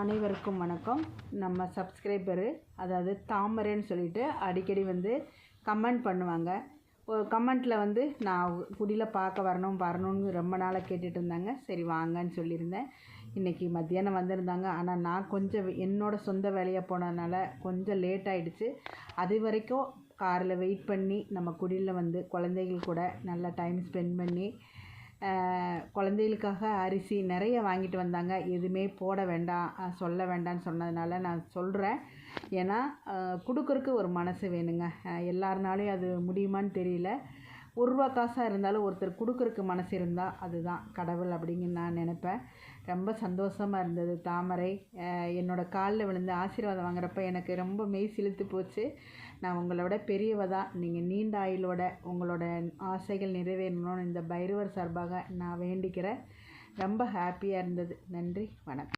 அனைவருக்கும் வணக்கம். நம்ம சப்ஸ்கிரைபரு அதாவது தாமரைன்னு சொல்லிட்டு அடிக்கடி வந்து கமெண்ட் பண்ணுவாங்க. ஒரு கமெண்ட்டில் வந்து நான் குடியில் பார்க்க வரணும் வரணும்னு ரொம்ப நாளாக கேட்டுட்டு இருந்தாங்க. சரி வாங்கன்னு சொல்லியிருந்தேன். இன்றைக்கி மத்தியானம் வந்திருந்தாங்க. ஆனால் நான் கொஞ்சம் என்னோட சொந்த வேலையாக போனதுனால கொஞ்சம் லேட் ஆகிடுச்சு அது வரைக்கும் காரில் வெயிட் பண்ணி நம்ம குடியில் வந்து குழந்தைகள் கூட நல்லா டைம் ஸ்பெண்ட் பண்ணி குழந்தைகளுக்காக அரிசி நிறைய வாங்கிட்டு வந்தாங்க. எதுவுமே போட வேண்டாம் சொல்ல வேண்டாம்னு சொன்னதுனால நான் சொல்கிறேன் ஏன்னா கொடுக்குறக்கு ஒரு மனசு வேணுங்க. எல்லாருனாலையும் அது முடியுமான்னு தெரியல. ஒரு ரூபா காசாக இருந்தாலும் ஒருத்தர் கொடுக்குறக்கு மனசு இருந்தால் அதுதான் கடவுள் அப்படிங்க நான் நினப்பேன். ரொம்ப சந்தோஷமாக இருந்தது தாமரை. என்னோடய காலில் விழுந்து ஆசீர்வாதம் வாங்குறப்ப எனக்கு ரொம்ப மெய் சிலுத்து போச்சு. நான் உங்களோட பெரியவ தான். நீங்கள் நீண்ட ஆயுளோட உங்களோட ஆசைகள் நிறைவேறணும்னு இந்த பைரவர் சார்பாக நான் வேண்டிக்கிறேன். ரொம்ப ஹாப்பியாக இருந்தது. நன்றி. வணக்கம்.